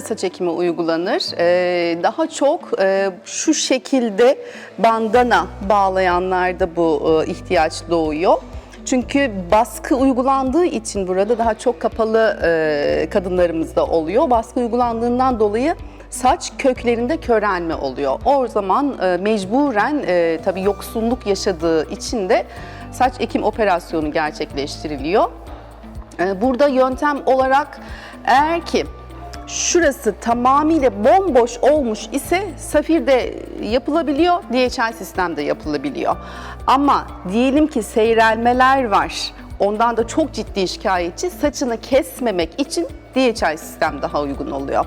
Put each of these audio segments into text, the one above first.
saç ekimi uygulanır. Ee, daha çok e, şu şekilde bandana bağlayanlarda bu e, ihtiyaç doğuyor. Çünkü baskı uygulandığı için burada daha çok kapalı e, kadınlarımızda oluyor. Baskı uygulandığından dolayı saç köklerinde körelme oluyor. O zaman mecburen e, tabii yoksunluk yaşadığı için de saç ekim operasyonu gerçekleştiriliyor. Burada yöntem olarak eğer ki şurası tamamıyla bomboş olmuş ise safirde yapılabiliyor, DHL sistemde yapılabiliyor. Ama diyelim ki seyrelmeler var, ondan da çok ciddi şikayetçi, saçını kesmemek için DHL sistem daha uygun oluyor.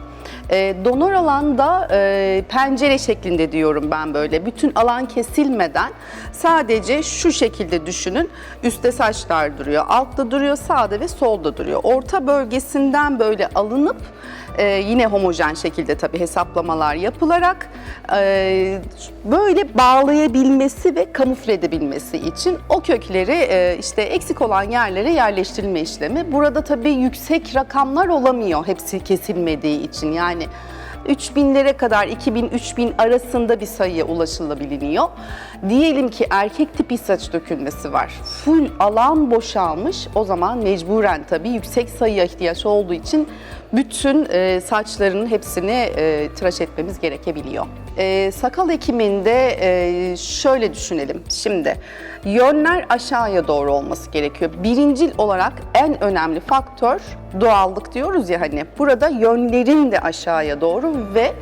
Ee, donör alanda e, pencere şeklinde diyorum ben böyle. Bütün alan kesilmeden sadece şu şekilde düşünün. Üstte saçlar duruyor, altta duruyor, sağda ve solda duruyor. Orta bölgesinden böyle alınıp e, yine homojen şekilde tabii hesaplamalar yapılarak e, böyle bağlayabilmesi ve kamufle edebilmesi için o kökleri e, işte eksik olan yerlere yerleştirilme işlemi. Burada tabii yüksek rakamlar olamıyor hepsi kesilmediği için yani 3000'lere kadar 2000-3000 arasında bir sayıya ulaşılabiliyor. Diyelim ki erkek tipi saç dökülmesi var. Full alan boşalmış. O zaman mecburen tabii yüksek sayıya ihtiyaç olduğu için bütün e, saçların hepsini tıraş etmemiz gerekebiliyor. E, sakal ekiminde e, şöyle düşünelim. Şimdi yönler aşağıya doğru olması gerekiyor. Birincil olarak en önemli faktör doğallık diyoruz ya hani. Burada yönlerin de aşağıya doğru ve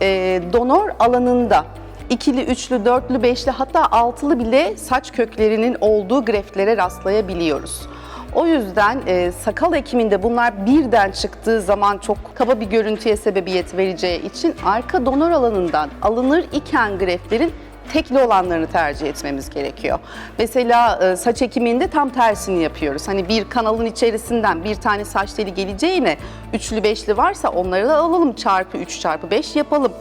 e, donör alanında ikili, üçlü, dörtlü, beşli hatta altılı bile saç köklerinin olduğu greftlere rastlayabiliyoruz. O yüzden e, sakal ekiminde bunlar birden çıktığı zaman çok kaba bir görüntüye sebebiyet vereceği için arka donör alanından alınır iken greflerin tekli olanlarını tercih etmemiz gerekiyor. Mesela e, saç ekiminde tam tersini yapıyoruz. Hani bir kanalın içerisinden bir tane saç teli geleceğine üçlü beşli varsa onları da alalım çarpı 3 çarpı 5 yapalım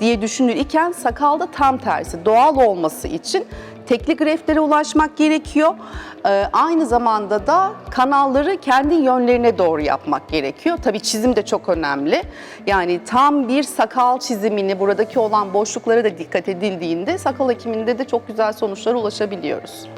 diye düşünür iken sakalda tam tersi doğal olması için tekli greftlere ulaşmak gerekiyor. Ee, aynı zamanda da kanalları kendi yönlerine doğru yapmak gerekiyor. Tabii çizim de çok önemli. Yani tam bir sakal çizimini, buradaki olan boşluklara da dikkat edildiğinde sakal ekiminde de çok güzel sonuçlara ulaşabiliyoruz.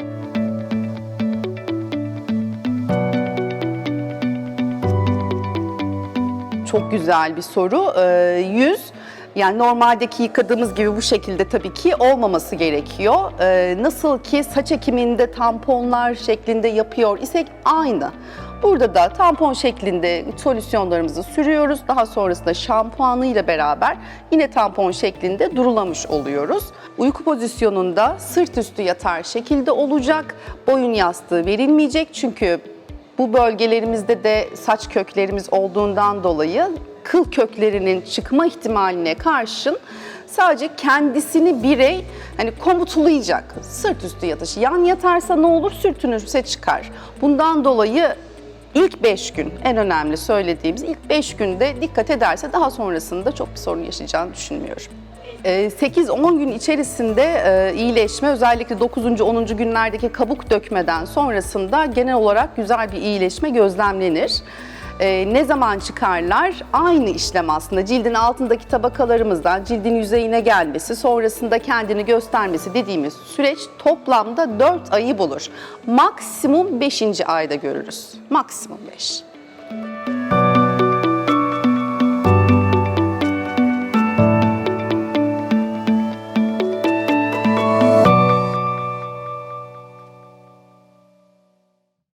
Çok güzel bir soru. Ee, yüz yani normaldeki yıkadığımız gibi bu şekilde tabii ki olmaması gerekiyor. Ee, nasıl ki saç ekiminde tamponlar şeklinde yapıyor isek aynı. Burada da tampon şeklinde solüsyonlarımızı sürüyoruz. Daha sonrasında şampuanı ile beraber yine tampon şeklinde durulamış oluyoruz. Uyku pozisyonunda sırt üstü yatar şekilde olacak. Boyun yastığı verilmeyecek çünkü bu bölgelerimizde de saç köklerimiz olduğundan dolayı kıl köklerinin çıkma ihtimaline karşın sadece kendisini birey hani komutlayacak. Sırt üstü yatışı. Yan yatarsa ne olur? Sürtünürse çıkar. Bundan dolayı ilk 5 gün en önemli söylediğimiz ilk 5 günde dikkat ederse daha sonrasında çok bir sorun yaşayacağını düşünmüyorum. Ee, 8-10 gün içerisinde e, iyileşme özellikle 9. 10. günlerdeki kabuk dökmeden sonrasında genel olarak güzel bir iyileşme gözlemlenir. Ee, ne zaman çıkarlar? Aynı işlem aslında. Cildin altındaki tabakalarımızdan cildin yüzeyine gelmesi, sonrasında kendini göstermesi dediğimiz süreç toplamda 4 ayı bulur. Maksimum 5. ayda görürüz. Maksimum 5.